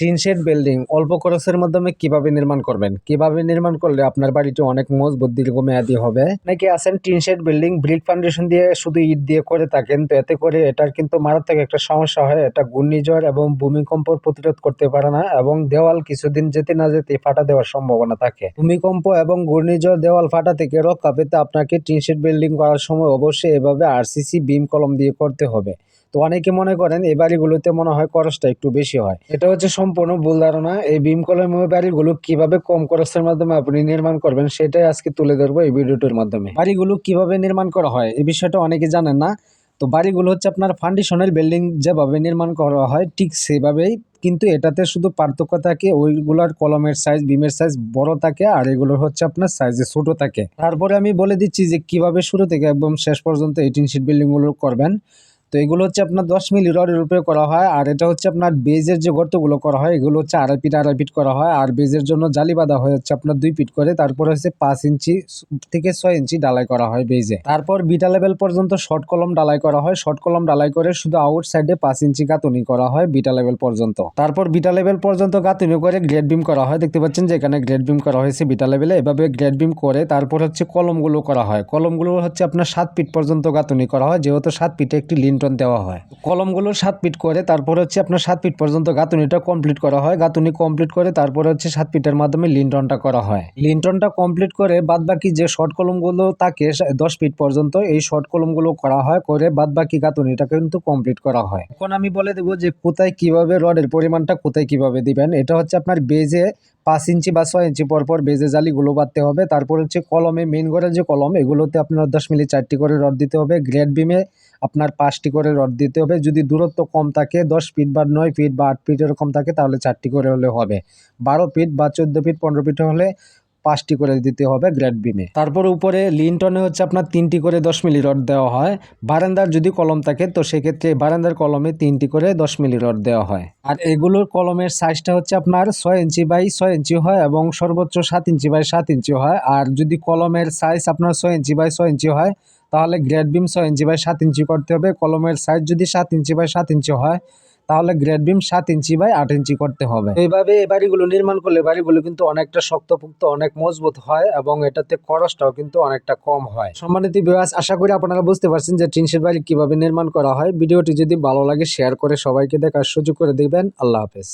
Tin shed building, অল্প খরচের মাধ্যমে কীভাবে নির্মাণ করবেন? কীভাবে নির্মাণ করলে আপনার বাড়িটি অনেক মজবুত, দীর্ঘমেয়াদী হবে? নাকি আছেন tin shed building brick foundation দিয়ে শুধু ইট দিয়ে করে থাকেন, তো এতে করে এটার কিন্তু মারাত্মক একটা সমস্যা হয়। এটা ঘূর্ণিঝড় এবং ভূমিকম্প প্রতিরোধ করতে পারে না এবং দেওয়াল কিছুদিন যেতে না যেতে ফাটা দেওয়ার সম্ভাবনা থাকে। ভূমিকম্প এবং ঘূর্ণিঝড় দেওয়াল ফাটা থেকে রক্ষা পেতে আপনাকে টিন শেড বিল্ডিং করার সময় অবশ্যই এভাবে আরসিসি বিম কলম দিয়ে করতে হবে। তো অনেকে মনে করেন এই বাড়িগুলোতে মনে হয় খরচটা একটু বেশি হয়। এটা হচ্ছে সম্পূর্ণ ভুল ধারণা। এই বিম কলমের বাড়িগুলো কীভাবে কম খরচের মাধ্যমে আপনি নির্মাণ করবেন, সেটাই আজকে তুলে ধরবো এই ভিডিওটির মাধ্যমে। বাড়িগুলো কীভাবে নির্মাণ করা হয়, এই বিষয়টা অনেকে জানেন না। তো বাড়িগুলো হচ্ছে আপনার ফাউন্ডেশনের বিল্ডিং যেভাবে নির্মাণ করা হয়, ঠিক সেভাবেই কিন্তু এটাতে শুধু পার্থক্য থাকে, ওইগুলোর কলমের সাইজ বিমের সাইজ বড় থাকে আর এগুলোর হচ্ছে আপনার সাইজে ছোট থাকে। তারপরে আমি বলে দিচ্ছি যে কীভাবে শুরু থেকে একদম শেষ পর্যন্ত এইটিন শিট বিল্ডিংগুলো করবেন। তো এগুলো হচ্ছে আপনার দশ মিলি রডের উপরে করা হয়, আর এটা হচ্ছে আপনার বেজের যে গর্তগুলো করা হয়, এগুলো হচ্ছে আড়াই ফিট আড়াই ফিট করা হয়, আর বেজের জন্য জালি বাঁধা হয় হচ্ছে আপনার দুই ফিট করে, তারপর হচ্ছে পাঁচ ইঞ্চি থেকে ছয় ইঞ্চি ডালাই করা হয় বেজে। তারপর বিটা লেভেল পর্যন্ত শর্ট কলম ডালাই করা হয়, শর্ট কলম ডালাই করে শুধু আউট সাইডে পাঁচ ইঞ্চি গাঁথুনি করা হয় বিটা লেভেল পর্যন্ত। তারপর বিটা লেভেল পর্যন্ত গাঁথুনি করে গ্রেড বিম করা হয়, দেখতে পাচ্ছেন যে এখানে গ্রেড বিম করা হয়েছে বিটা লেভেলে, এভাবে গ্রেড বিম করে তারপর হচ্ছে কলমগুলো করা হয়। কলমগুলো হচ্ছে আপনার সাত ফিট পর্যন্ত গাঁথুনি করা হয়, যেহেতু সাত ফিটে একটি লিন্টন দেওয়া হয়। কলমগুলো সাত ফিট করে, তারপর হচ্ছে আপনার সাত ফিট পর্যন্ত গাঁথুনিটা কমপ্লিট করা হয়। গাঁথুনি কমপ্লিট করে, তারপরে হচ্ছে সাত ফিটের মাধ্যমে লিন্টনটা করা হয়। লিন্টনটা কমপ্লিট করে বাদ বাকি যে শর্ট কলমগুলো থাকে দশ ফিট পর্যন্ত, এই শর্ট কলমগুলো করা হয়, করে বাদ বাকি গাঁথুনিটা কিন্তু কমপ্লিট করা হয়। এখন আমি বলে দেবো যে কোথায় কীভাবে রডের পরিমাণটা কোথায় কীভাবে দিবেন। এটা হচ্ছে আপনার বেজে পাঁচ ইঞ্চি বা ছয় ইঞ্চি পর পর বেজে জালিগুলো বাঁধতে হবে। তারপর হচ্ছে কলমে মেন ঘরের যে কলম, এগুলোতে আপনার দশ মিলি চারটি করে রড দিতে হবে। গ্রেড বিমে আপনার পাঁচটি করে রড দিতে হবে। যদি দূরত্ব কম থাকে, দশ ফিট বা নয় ফিট বা আট ফিট এরকম থাকে, তাহলে চারটি করে হলে হবে। বারো ফিট বা চোদ্দ ফিট, পনেরো ফিট হলে পাঁচটি করে দিতে হবে গ্রেড বিমে তারপর উপরে লিনটনে হচ্ছে আপনার তিনটি করে দশ মিলি রড দেওয়া হয়। বারান্দার যদি কলম থাকে, তো সেক্ষেত্রে বারান্দার কলমে তিনটি করে দশ মিলি রড দেওয়া হয়। আর এগুলোর কলমের সাইজটা হচ্ছে আপনার ছয় ইঞ্চি বাই ছয় ইঞ্চি হয় এবং সর্বোচ্চ সাত ইঞ্চি বাই সাত ইঞ্চি হয়। আর যদি কলমের সাইজ আপনার ছয় ইঞ্চি বাই ছয় ইঞ্চি হয় তাহলে গ্রেড বিম ছয় ইঞ্চি বাই সাত ইঞ্চি করতে হবে। কলমের সাইজ যদি সাত ইঞ্চি বাই সাত ইঞ্চি হয়, তাহলে গ্রেড বিম সাত ইঞ্চি বাই আট ইঞ্চি করতে হবে। এইভাবে এই বাড়িগুলো নির্মাণ করলে বাড়িগুলো কিন্তু অনেকটা শক্তপোক্ত, অনেক মজবুত হয় এবং এটাতে খরচটাও কিন্তু অনেকটা কম হয়। সম্মানিত বিবাস আশা করি আপনারা বুঝতে পারছেন যে টিনশের বাড়ি কীভাবে নির্মাণ করা হয়। ভিডিওটি যদি ভালো লাগে শেয়ার করে সবাইকে দেখার সুযোগ করে দিবেন। আল্লাহ হাফেজ।